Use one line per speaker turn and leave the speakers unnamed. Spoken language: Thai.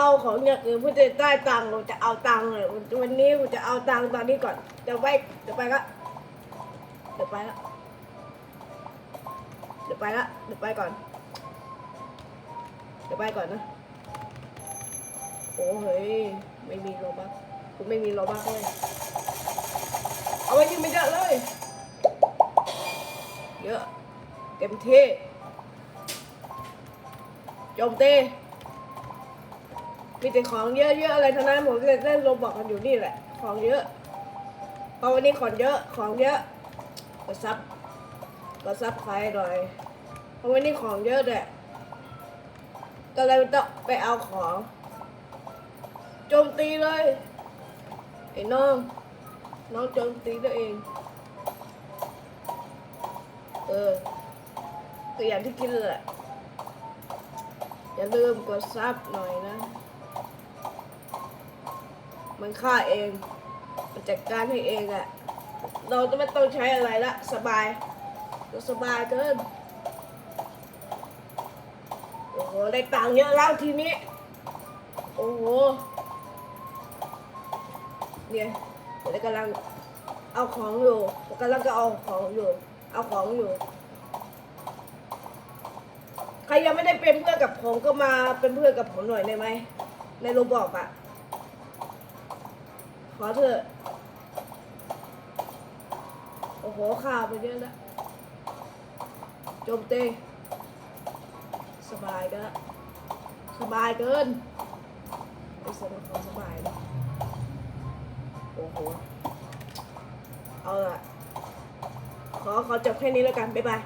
เอาของอย่างอื่นเพื่อจะได้ตังค์เราจะเอาตังค์เลยวันนี้กูจะเอาตังค์ตอนนี้ก่อนเดี๋ยวไปเดี๋ยวไปละเดี๋ยวไปละเดี๋ยวไปละเดี๋ยวไปก่อนเดี๋ยวไปก่อนนะโอ้เฮ้ยไม่มีโลบักกูไม่มีโลบักเลยเอาไว้ยิงไม่เยอะเลย เยอะเต็มที่โจมตี มีแต่ของเยอะๆอะไรทั้งนั้นผมเล่นเล่นโรบอกกันอยู่นี่แหละ ของเยอะเพราะวันนี้ของเยอะ ของเยอะกดซับกดซับใครหน่อยเพราะวันนี้ของเยอะแหละก็เลยต้องไปเอาของโจมตีเลยไอ้น้อง น้องโจมตีตัวเอง เออก็อย่างที่คิดแหละอย่าลืมกดซับหน่อยนะ มันฆ่าเองมันจัดการให้เองอะเราจะไม่ต้องใช้อะไรละ สบายเราสบายเกินโอ้โหได้ตังค์เยอะแล้วทีนี้ โอ้โหเนี่ยเดี๋ยวกำลังเอาของอยู่กำลังจะเอาของอยู่ เอาของอยู่ ใครยังไม่ได้เป็นเพื่อนกับผมก็มาเป็นเพื่อนกับผมหน่อยได้ไหมในโรบอกอะ ขอเถอะ โอ้โหข่าวไปเยอะแล้วโจมตีสบายก็สบายเกินไอ้สมของสบายเลยโอ้โห เอาละขอ ขอจบแค่นี้แล้วกัน บ๊ายบาย